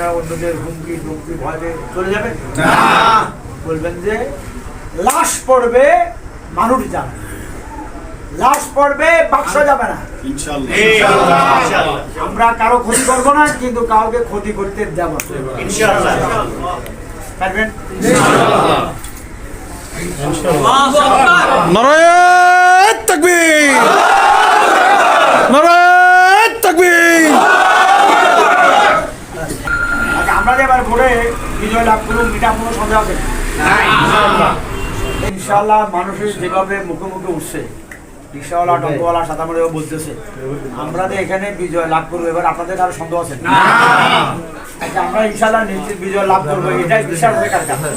আপনারা অন্যদের হুমকি ভয় চলে যাবেন বলবেন যে লাশ পড়বে মানুষ যাবে লাশ পড়বে বাক্স যাবে না। আমরা কারও ক্ষতি করব না কিন্তু কাউকে ক্ষতি করতে দেব না। পারবেন? নারায়ণ তাকবীর নারায়ণ তাকবীর আচ্ছা, এবার ভোরে বিজয় লাভ করুন এটা কোনো সন্দেহ আছে? ইনশাল্লাহ মানুষের যেভাবে মুখে মুখে উঠছে রিক্সাওয়ালা টম্পওয়ালা সাদামারিও বলতেছে আমরা এখানে বিজয় লাভ করব এবার আপনাদের কারও সন্দেহ আছে? আচ্ছা আমরা ইনশাল্লাহ নিশ্চিত বিজয় লাভ করব এটাই বিশ্বাস হয়ে কার কাছে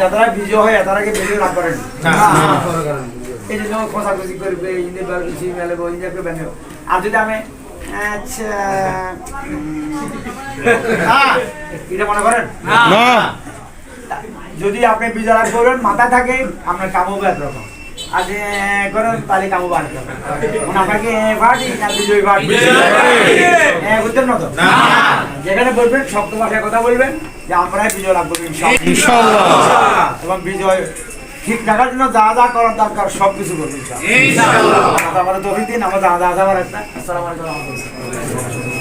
যারা বিজয় হয় তারা কি বিজয় লাভ করেন? এই জন্য খোঁচাখুচি করবে করবে না। আর যদি আমি আচ্ছা। এটা মনে করেন? না। যদি আপনি করবেন মাথা থাকে আপনার কামও একরকম? আর করেন তাহলে কামও বাড়বে মানে আপনাকে পার্টি না বিজয় পার্টি হ্যাঁ বুঝতেন না তো? যেখানে বলবেন শক্ত ভাষায় কথা বলবেন যে আমরাই বিজয় লাভ করব ইনশাআল্লাহ। ইনশাআল্লাহ এবং বিজয় ঠিক রাখার জন্য যা যা করার দরকার সব কিছু করবেন আমাদের তফিক দিন আমাদের আদা আদা একটা। আসসালামু আলাইকুম।